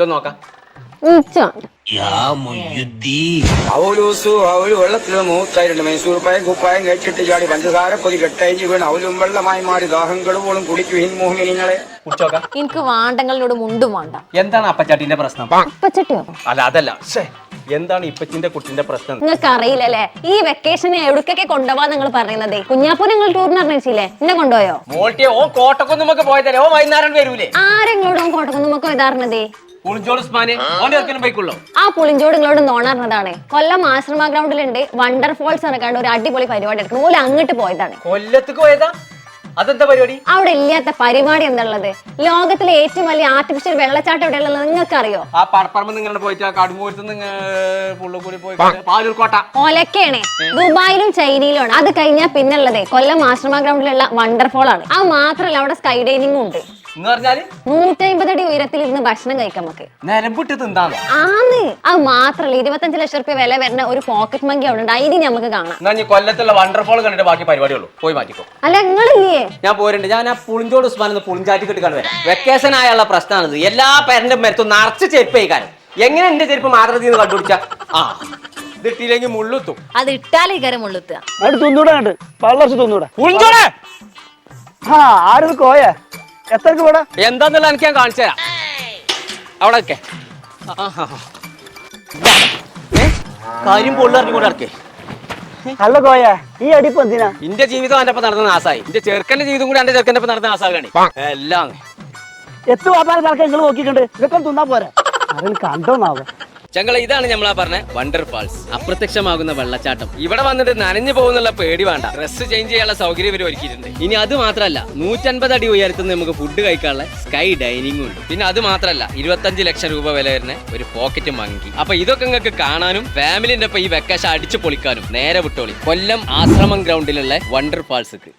ഇതൊന്ന് നോക്കാം. വെള്ളത്തിൽ മൈസൂർ പായം കുപ്പായം കഴിച്ചിട്ട് ചാടി പഞ്ചസാര പൊതി കെട്ടയച്ച് വീണ് അവലും വെള്ളമായി മാറി ദാഹം കെടുപോളും മോഹിനിങ്ങളെ. എനിക്ക് വാണ്ടങ്ങളിനോട് മുണ്ടും വേണ്ട. എന്താണ് അപ്പച്ചാട്ടിന്റെ പ്രശ്നം? അപ്പച്ചട്ടിയോ? അല്ല അതല്ല. എന്താണ് ഇപ്പച്ചിന്റെ കുട്ടിന്റെ പ്രശ്നം? നിങ്ങൾക്ക് അറിയില്ലല്ലേ ഈ വെക്കേഷന് എവിടേക്കൊക്കെ കൊണ്ടുപോവാ നിങ്ങൾ പറയുന്നത്? കുഞ്ഞാപ്പൂ നിങ്ങൾ ടൂറിന് അറിയിച്ചില്ലേ എന്നെ കൊണ്ടുപോയോ? മോൾട്ടിയോ ഓ കോട്ടക്കൊന്നും പോയതല്ലേ? ഓ വൈകുന്നേരം വരൂലേ? ആരെങ്കിലും കോട്ടക്കുന്നുമൊക്കെ ഇതാർന്നതേ ആ പുളിഞ്ചോട് നിങ്ങളോട് നോണറിഞ്ഞതാണ് കൊല്ലം ആശ്രമ ഗ്രൗണ്ടിലുണ്ട്. വണ്ടർ ഫോൾസ് നടക്കാണ്ട് ഒരു അടിപൊളി പരിപാടി എടുക്കണം ഓല അങ്ങോട്ട് പോയതാണ്. കൊല്ലത്തേക്ക് പോയതാ? അതെന്താ പരിപാടി? അവിടെ ഇല്ലാത്ത പരിപാടി എന്തുള്ളത് ലോകത്തിലെ ഏറ്റവും വലിയ ആർട്ടിഫിഷ്യൽ വെള്ളച്ചാട്ടം എവിടെയുള്ളത് നിങ്ങൾക്ക് അറിയോ ആ പടപ്പറമ്പ് നിങ്ങളുടെ പോയിട്ട് ആ കടുമ്പൂരത്ത് നിങ്ങൾ പുള്ളുകൂടി പോയി പാലൂർ കോട്ട ഒലക്കാണ് ദുബായിലും ചൈനയിലുമാണ്. അത് കഴിഞ്ഞാൽ പിന്നുള്ളത് കൊല്ലം ആശ്രമ ഗ്രൗണ്ടിലുള്ള വണ്ടർഫോൾ ആണ് അത് മാത്രമല്ല അവിടെ സ്കൈ ഡൈനിങ്ങും ഉണ്ട്. എന്ന് പറഞ്ഞാൽ? നൂറ്റി അടി ഉയരത്തിൽ ഇരുന്ന് ഭക്ഷണം കഴിക്കാം നമുക്ക്. നിലമ്പിട്ട് തിന്നാന്നോ ആന്ന് അത് മാത്രല്ല ഇരുപത്തഞ്ച് ലക്ഷം റുപ്യ വില വരുന്ന ഒരു പോക്കറ്റ് മങ്കി അവിടെ ഉണ്ട്. അതിന് നമുക്ക് കാണാം. എന്നാ നീ കൊല്ലത്തുള്ള വണ്ടർഫോൾ കണ്ടിട്ട് ബാക്കി പരിപാടിയുള്ളൂ പോയി മാറ്റിക്കോ. അല്ല നിങ്ങളില്ലേ? ഞാൻ പോരുണ്ട്. ഞാൻ ആ പുളിഞ്ചോട് ഉസ്മാൻ എന്ന് പുളിഞ്ചാറ്റി കിട്ടി വരാം വെക്കേഷൻ ആയുള്ള പ്രശ്നമാണിത് എല്ലാ പേരന്റെ മരത്തും നിറച്ച് ചെരുപ്പ് കഴിക്കാൻ എങ്ങനെ എന്റെ ചെരുപ്പ് മാതൃതി കണ്ടുപിടിച്ച? ആ. ഇതിട്ടില്ലെങ്കിൽ മുള്ളുത്തും. അത് ഇട്ടാലേ ഇക്കാരം മുള്ളുത്തുക. അവിടെ തിന്നൂടെ കണ്ട് പള്ളർച്ച് തിന്നൂടെ. പുളിഞ്ചോടെ! ആ ആരും കോയ? വേടാ എന്താന്നുള്ള എനിക്ക് ഞാൻ കാണിച്ചു തരാം. അവിടെ ഒക്കെ കാര്യം പൊള്ളിറങ്ങി കൂടെ ഇറക്കേ അല്ല കോയ ഈ അടിപ്പ് എന്തിനാ? ഇന്റെ ജീവിതം എന്റെ ഒപ്പം നടന്ന നാസായി. എന്റെ ചെറുക്കന്റെ ജീവിതം കൂടി എന്റെ ചെറുക്കന്റെ ഒപ്പം നടന്ന നാസാകാണ്. എല്ലാം എത്ര നിങ്ങൾ നോക്കിക്കണ്ട് ഇതൊക്കെ തിന്നാ പോരാ. അതിൽ കണ്ടോന്നാവും? ചങ്കള ഇതാണ് നമ്മളാ പറഞ്ഞ വണ്ടർ ഫാൾസ് അപ്രത്യക്ഷമാകുന്ന വെള്ളച്ചാട്ടം. ഇവിടെ വന്നിട്ട് നനഞ്ഞു പോകുന്നുള്ള പേടി വേണ്ട. ഡ്രസ് ചേഞ്ച് ചെയ്യാനുള്ള സൗകര്യം ഇവർ ഒരുക്കിയിട്ടുണ്ട്. ഇനി അത് മാത്രമല്ല നൂറ്റൻപത് അടി ഉയരത്തുനിന്ന് നമുക്ക് ഫുഡ് കഴിക്കാനുള്ള സ്കൈ ഡൈനിങ്ങും ഉണ്ട്. പിന്നെ അത് മാത്രമല്ല ഇരുപത്തഞ്ച് ലക്ഷം രൂപ വില വരുന്ന ഒരു പോക്കറ്റ് മങ്കി അപ്പൊ ഇതൊക്കെ നിങ്ങൾക്ക് കാണാനും ഫാമിലിന്റെ ഒപ്പം ഈ വെക്കേഷൻ അടിച്ചു പൊളിക്കാനും നേരെ വിട്ടോളി. കൊല്ലം ആശ്രമം ഗ്രൗണ്ടിലുള്ള വണ്ടർ ഫാൾസ്ക്ക്